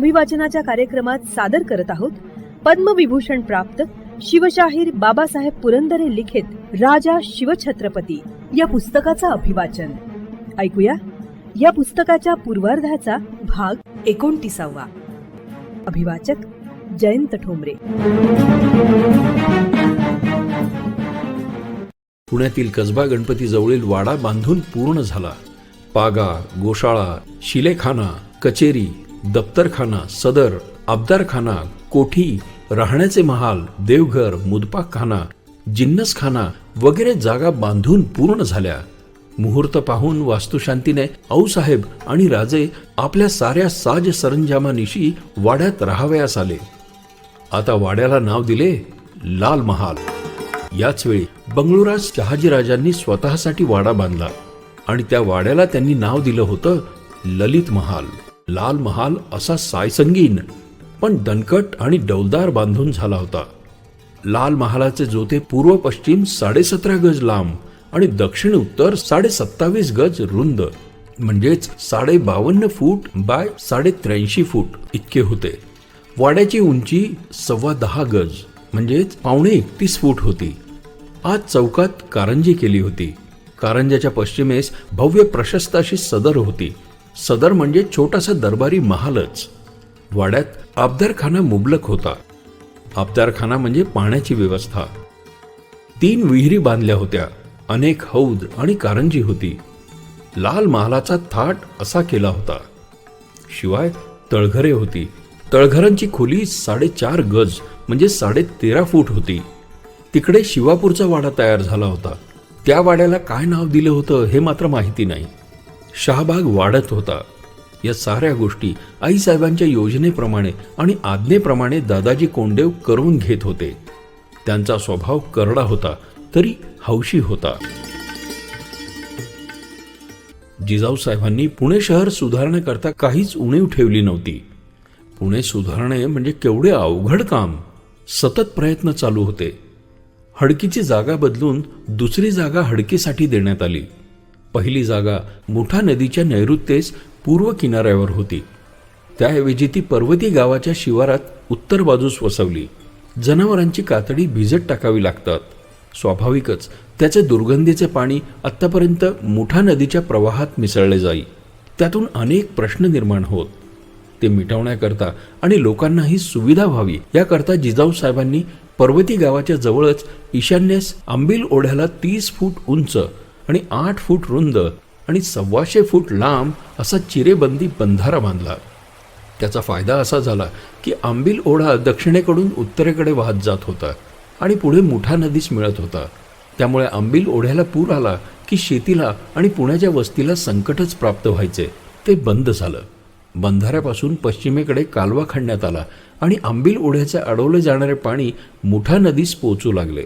अभिवाचनाच्या कार्यक्रमात सादर करत आहोत. पद्मविभूषण प्राप्त शिवशाहीर बाबासाहेब पुरंदरे लिखित राजा शिवछत्रपती या पुस्तकाचं अभिवाचन. ऐकूया. या पुस्तकाच्या पूर्वार्धाचा भाग एकोणतीसावा. अभिवाचक जयंत ठोंबरे. पुण्यातील कसबा गणपती जवळील वाडा बांधून पूर्ण झाला. पागा गोशाळा शिलेखाना कचेरी दप्तरखाना सदर अब्दारखाना कोठी राहण्याचे महाल देवघर मुदपाकखाना जिन्नसखाना वगैरे जागा बांधून पूर्ण झाल्या. मुहूर्त पाहून वास्तुशांतीने आऊसाहेब आणि राजे आपल्या साऱ्या साज सरंजामानिशी वाड्यात राहावयास आले. आता वाड्याला नाव दिले लाल महाल. याच वेळी बंगळुराज शहाजीराजांनी स्वतःसाठी वाडा बांधला आणि त्या वाड्याला त्यांनी नाव दिलं होतं ललित महाल. लाल महाल असा सायसंगीन पण दणकट आणि डौलदार बांधून झाला होता. लाल महालाचे जोते पूर्व पश्चिम साडेसतरा गज लांब आणि दक्षिण उत्तर साडे सत्तावीस गज रुंद म्हणजेच साडे बावन्न फूट बाय साडे त्र्याऐंशी फूट इतके होते. वाड्याची उंची सव्वा दहा गज म्हणजेच पावणे एकतीस फूट होती. आज चौकात कारंजी केली होती. कारंजाच्या पश्चिमेस भव्य प्रशस्त अशी सदर होती. सदर म्हणजे छोटासा दरबारी महालच. वाड्यात आबदारखाना मुबलक होता. आबदारखाना म्हणजे पाण्याची व्यवस्था. तीन विहिरी बांधल्या होत्या. अनेक हौद आणि कारंजी होती. लाल महालाचा थाट असा केला होता. शिवाय तळघरे होती. तळघरांची खोली साडेचार गज म्हणजे साडे तेरा फूट होती. तिकडे शिवापूरचा वाडा तयार झाला होता. त्या वाड्याला काय नाव दिलं होतं हे मात्र माहिती नाही. शहाबाग वाढत होता. या साऱ्या गोष्टी आईसाहेबांच्या योजनेप्रमाणे आणि आज्ञेप्रमाणे दादाजी कोंडेव करून घेत होते. त्यांचा स्वभाव करडा होता तरी हौशी होता. जिजाऊ साहेबांनी पुणे शहर सुधारण्याकरता काहीच उणीव ठेवली नव्हती. पुणे सुधारणे म्हणजे केवढे अवघड काम सतत प्रयत्न चालू होते. हडकीची जागा बदलून दुसरी जागा हडकीसाठी देण्यात आली. पहिली जागा मुठा नदीच्या नैऋत्येस पूर्व किनाऱ्यावर होती. त्याऐवजी ती पर्वती गावाच्या शिवारात उत्तर बाजूस वसवली. जनावरांची कातडी भिजत टाकावी लागतात. स्वाभाविकच त्याचे दुर्गंधीचे पाणी आत्तापर्यंत मुठा नदीच्या प्रवाहात मिसळले जाई. त्यातून अनेक प्रश्न निर्माण होत. ते मिटवण्याकरता आणि लोकांनाही सुविधा व्हावी याकरता जिजाऊ साहेबांनी पर्वती गावाच्या जवळच ईशान्येस आंबील ओढ्याला तीस फूट उंच आणि आठ फूट रुंद आणि सव्वाशे फूट लांब असा चिरेबंदी बंधारा बांधला. त्याचा फायदा असा झाला की आंबील ओढा दक्षिणेकडून उत्तरेकडे वाहत जात होता आणि पुढे मुठा नदीस मिळत होता. त्यामुळे आंबील ओढ्याला पूर आला की शेतीला आणि पुण्याच्या वस्तीला संकटच प्राप्त व्हायचे. ते बंद झालं. बंधाऱ्यापासून पश्चिमेकडे कालवा खणण्यात आला आणि आंबील ओढ्याचे अडवले जाणारे पाणी मुठा नदीस पोचू लागले.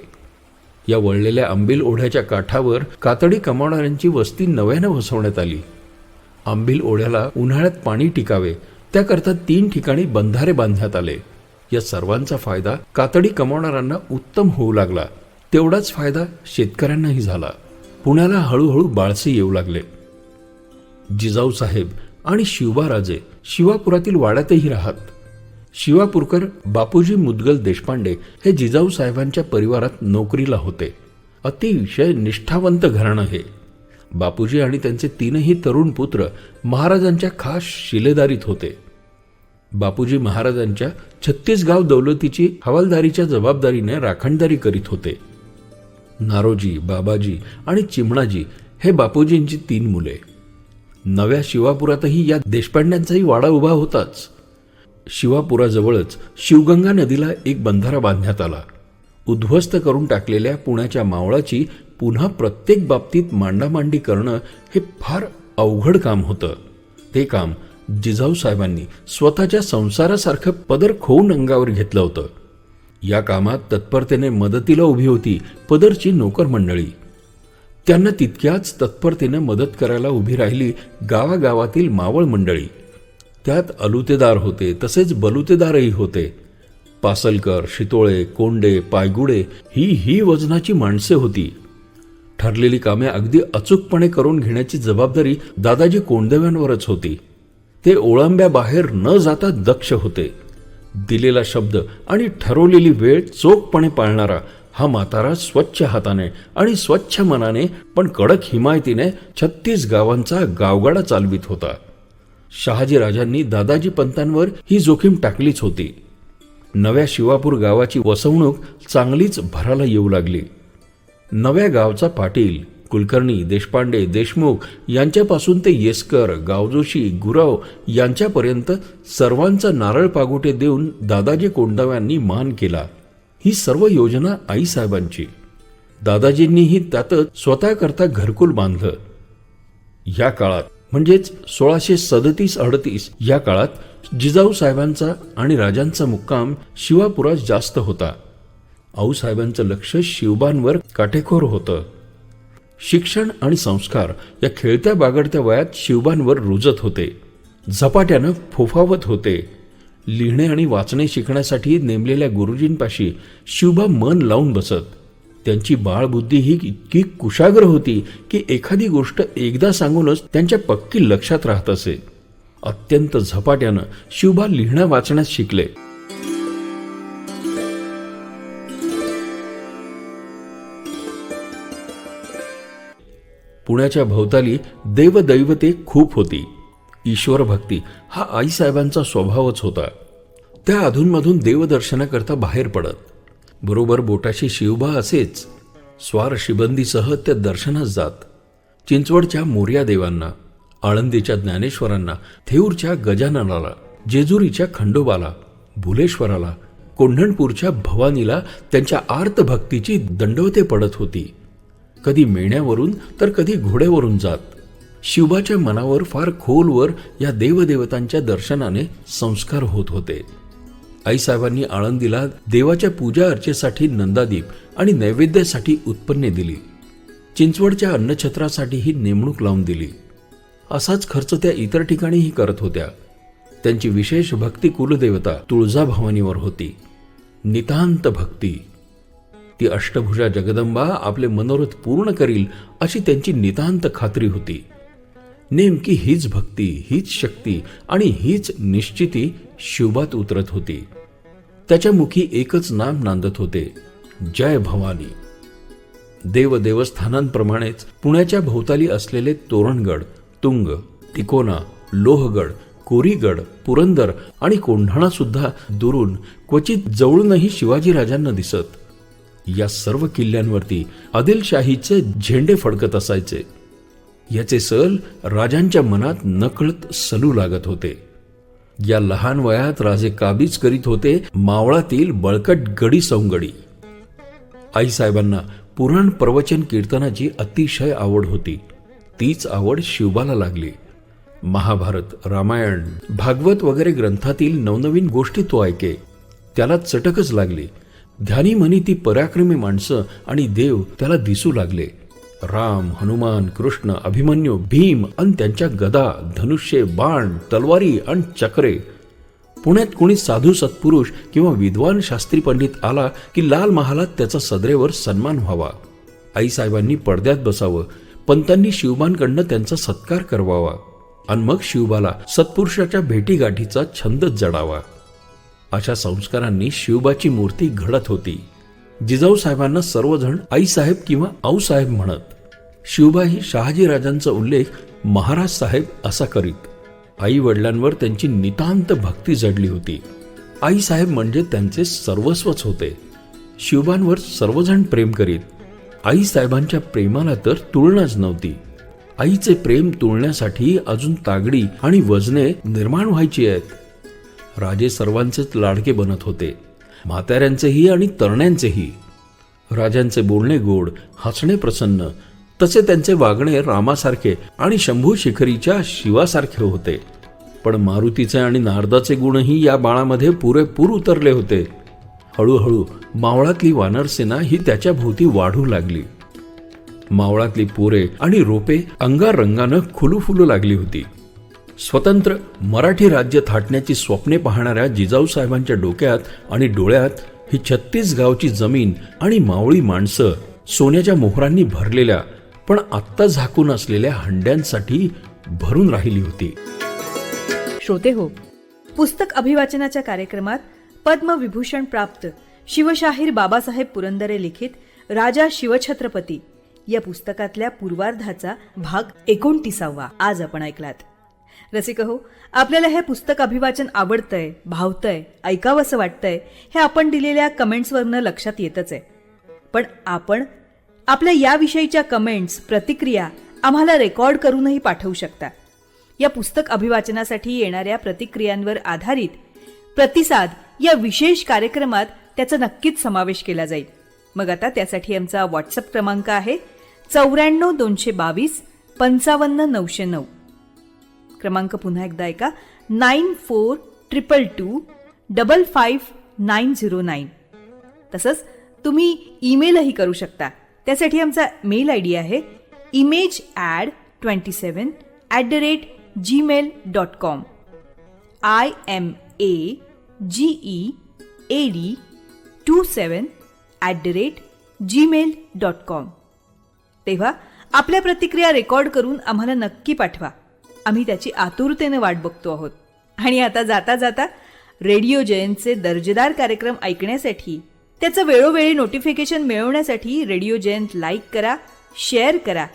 या वळलेल्या आंबील ओढ्याच्या काठावर कातडी कमावणाऱ्यांची वस्ती नव्यानं वसवण्यात आली. आंबील ओढ्याला उन्हाळ्यात पाणी टिकावे त्याकरता तीन ठिकाणी बंधारे बांधण्यात आले. या सर्वांचा फायदा कातडी कमावणाऱ्यांना उत्तम होऊ लागला. तेवढाच फायदा शेतकऱ्यांनाही झाला. पुण्याला हळूहळू बाळसे येऊ लागले. जिजाऊ साहेब आणि शिवबाराजे शिवापुरातील वाड्यातही राहत शिवापूरकर बापूजी मुदगल देशपांडे हे जिजाऊ साहेबांच्या परिवारात नोकरीला होते. अतिशय निष्ठावंत घराणं हे. बापूजी आणि त्यांचे तीनही तरुण पुत्र महाराजांच्या खास शिलेदारीत होते. बापूजी महाराजांच्या छत्तीसगाव दौलतीची हवालदारीच्या जबाबदारीने राखणदारी करीत होते. नारोजी बाबाजी आणि चिमणाजी हे बापूजींची तीन मुले. नव्या शिवापुरातही या देशपांड्यांचाही वाडा उभा होताच. शिवापुराजवळच शिवगंगा नदीला एक बंधारा बांधण्यात आला. उद्ध्वस्त करून टाकलेल्या पुण्याच्या मावळाची पुन्हा प्रत्येक बाबतीत मांडामांडी करणं हे फार अवघड काम होतं. ते काम जिजाऊ साहेबांनी स्वतःच्या संसारासारखं पदर खोवून अंगावर घेतलं होतं. या कामात तत्परतेने मदतीला उभी होती पदरची नोकर मंडळी. त्यांना तितक्याच तत्परतेनं मदत करायला उभी राहिली गावागावातील मावळ मंडळी. त्यात अलुतेदार होते तसेच बलुतेदारही होते. पासलकर शितोळे कोंडे पायगुडे ही ही वजनाची माणसे होती. ठरलेली कामे अगदी अचूकपणे करून घेण्याची जबाबदारी दादाजी कोंडदेव्यांवरच होती. ते ओळंब्याबाहेर न जाता दक्ष होते. दिलेला शब्द आणि ठरवलेली वेळ चोखपणे पाळणारा हा म्हातारा स्वच्छ हाताने आणि स्वच्छ मनाने पण कडक हिमायतीने छत्तीस गावांचा गावगाडा चालवित होता. शहाजी राजांनी दादाजी पंतांवर ही जोखीम टाकलीच होती. नव्या शिवापूर गावाची वसवणूक चांगलीच भराला येऊ लागली. नव्या गावचा पाटील कुलकर्णी देशपांडे देशमुख यांच्यापासून ते येसकर गावजोशी गुराव यांच्यापर्यंत सर्वांचा नारळ पागोटे देऊन दादाजी कोंडाव्यांनी मान केला. ही सर्व योजना आईसाहेबांची. दादाजींनीही त्यातच स्वतःकरता घरकुल बांधलं. या काळात म्हणजेच सोळाशे सदतीस अडतीस या काळात जिजाऊ साहेबांचा आणि राजांचा मुक्काम शिवापुरात जास्त होता. आऊसाहेबांचं लक्ष शिवबांवर काटेकोर होतं. शिक्षण आणि संस्कार या खेळत्या बागडत्या वयात शिवबांवर रुजत होते. झपाट्यानं फोफावत होते. लिहिणे आणि वाचणे शिकण्यासाठी नेमलेल्या गुरुजींपाशी शिवबा मन लावून बसत. त्यांची बाळबुद्धी ही इतकी कुशाग्र होती की एखादी गोष्ट एकदा सांगूनच त्यांच्या पक्की लक्षात राहत असे. अत्यंत झपाट्यानं शिवबा लिहिण्या वाचण्यास शिकले. पुण्याच्या भोवताली देवदैवते खूप होती. ईश्वर भक्ती हा आईसाहेबांचा स्वभावच होता. त्या अधूनमधून देवदर्शनाकरता बाहेर पडत. बरोबर बोटाशी शिवबा असेच स्वार शिबंदीसह त्या दर्शनास जात. चिंचवडच्या मोर्या देवांना आळंदीच्या ज्ञानेश्वरांना थेऊरच्या गजाननाला जेजुरीच्या खंडोबाला भुलेश्वराला कोंढणपूरच्या भवानीला त्यांच्या आर्तभक्तीची दंडवते पडत होती. कधी मेण्यावरून तर कधी घोड्यावरून जात. शिवबाच्या मनावर फार खोलवर या देवदेवतांच्या दर्शनाने संस्कार होत होते. आईसाहेबांनी आळंदीला देवाच्या पूजा अर्चेसाठी नंदादीप आणि नैवेद्यासाठी उत्पन्ने दिली. चिंचवडच्या अन्नछत्रासाठी ही नेमणूक लावून दिली. असाच खर्च त्या इतर ठिकाणीही करत होत्या. त्यांची विशेष भक्ती कुलदेवता तुळजाभवानीवर होती. नितांत भक्ती. ती अष्टभुजा जगदंबा आपले मनोरथ पूर्ण करील अशी त्यांची नितांत खात्री होती. नेमकी हीच भक्ती हीच शक्ती आणि हीच निश्चिती शिवबात उतरत होती. त्याच्या मुखी एकच नाम नांदत होते जय भवानी. देव देवस्थानांप्रमाणेच पुण्याच्या भोवताली असलेले तोरणगड तुंग तिकोना लोहगड कोरीगड पुरंदर आणि कोंढाणा सुद्धा दुरून क्वचित जवळूनही शिवाजीराजांना दिसत. या सर्व किल्ल्यांवरती आदिलशाहीचे झेंडे फडकत असायचे. याचे सल राजांच्या मनात नकळत सलू लागत होते. या लहान वयात राजे काबीज करीत होते मावळातील बळकट गडी सौंगडी. आईसाहेबांना पुराण प्रवचन कीर्तनाची अतिशय आवड होती. तीच आवड शिवबाला लागली. महाभारत रामायण भागवत वगैरे ग्रंथातील नवनवीन गोष्टी तो ऐके. त्याला चटकच लागली. ध्यानी म्हणी ती पराक्रमी माणसं आणि देव त्याला दिसू लागले. राम हनुमान कृष्ण अभिमन्यू भीम आणि त्यांच्या गदा धनुष्ये बाण तलवारी आणि चक्रे. पुण्यात कोणी साधू सत्पुरुष किंवा विद्वान शास्त्री पंडित आला की लाल महालात त्याचा सदरेवर सन्मान व्हावा. आईसाहेबांनी पडद्यात बसावं पंतांनी शिवबांकडनं त्यांचा सत्कार करवावा आणि मग शिवबाला सत्पुरुषाच्या भेटीगाठीचा छंदच जडावा. अशा संस्कारांनी शिवबाची मूर्ती घडत होती. जिजाऊ साहेबांना सर्वजण आईसाहेब किंवा आऊसाहेब म्हणत. शिवबाई शहाजीराजांचा उल्लेख महाराज साहेब असा करीत. आई वडिलांवर त्यांची नितांत भक्ती जडली होती. आईसाहेब म्हणजे त्यांचे सर्वस्वच होते. शिवबांवर सर्वजण प्रेम करीत. आई साहेबांच्या प्रेमाला तर तुलनाच नव्हती. आईचे प्रेम तुळण्यासाठी अजून तागडी आणि वजने निर्माण व्हायची आहेत. राजे सर्वांचेच लाडके बनत होते. म्हाताऱ्यांचेही आणि तरण्यांचेही राजांचे बोलणे गोड हसणे प्रसन्न तसे त्यांचे वागणे रामासारखे आणि शंभू शिखरीच्या शिवासारखे होते. पण मारुतीचे आणि नारदाचे गुणही या बाळामध्ये पुरेपूर उतरले होते. हळूहळू मावळातली वानरसेना ही त्याच्या भोवती वाढू लागली. मावळातली पोरे आणि रोपे अंगारंगानं खुलू फुलू लागली होती. स्वतंत्र मराठी राज्य थाटण्याची स्वप्ने पाहणाऱ्या जिजाऊ साहेबांच्या डोक्यात आणि डोळ्यात ही छत्तीस गावची जमीन आणि मावळी माणसं सोन्याच्या मोहरांनी भरलेल्या पण आत्ता झाकून असलेल्या हंड्यांसाठी भरून राहिली होती. श्रोते हो पुस्तक अभिवाचनाच्या कार्यक्रमात पद्मविभूषण प्राप्त शिवशाहीर बाबासाहेब पुरंदरे लिखित राजा शिवछत्रपती या पुस्तकातल्या पूर्वार्धाचा भाग एकोणतीसावा. आज आपण ऐकलात. रसिक हो आपल्याला हे पुस्तक अभिवाचन आवडतंय भावतंय ऐकावंसं वाटतंय हे आपण दिलेल्या कमेंट्सवरनं लक्षात येतच आहे. पण आपण आपल्या याविषयीच्या कमेंट्स प्रतिक्रिया आम्हाला रेकॉर्ड करूनही पाठवू शकता. या पुस्तक अभिवाचनासाठी येणाऱ्या प्रतिक्रियांवर आधारित प्रतिसाद या विशेष कार्यक्रमात त्याचा नक्कीच समावेश केला जाईल. मग आता त्यासाठी आमचा व्हॉट्सअप क्रमांक आहे चौऱ्याण्णव दोनशे बावीस पंचावन्न नऊशे नऊ. क्रमांक पुन्हा एकदा ऐका. Nine four triple two double five nine zero nine. तसंच तुम्ही ईमेलही करू शकता. त्यासाठी आमचा मेल आय डी आहे image ad twenty seven at the rate Gmail dot com I M A G E A D two seven at the rate Gmail dot com तेव्हा आपल्या प्रतिक्रिया रेकॉर्ड करून आम्हाला नक्की पाठवा. आम्ही त्याची आतुरतेने वाट बघतो आहोत. आणि आता जाता जाता रेडिओ जयंतचे दर्जेदार कार्यक्रम ऐकण्यासाठी त्याचं वेळोवेळी नोटिफिकेशन मिळवण्यासाठी रेडिओ जयंत लाईक करा शेअर करा.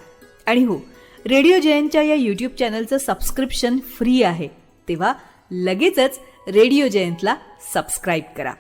आणि हो रेडिओ जयंतच्या या यूट्यूब चॅनलचं सबस्क्रिप्शन फ्री आहे. तेव्हा लगेचच रेडिओ जयंतला सबस्क्राईब करा.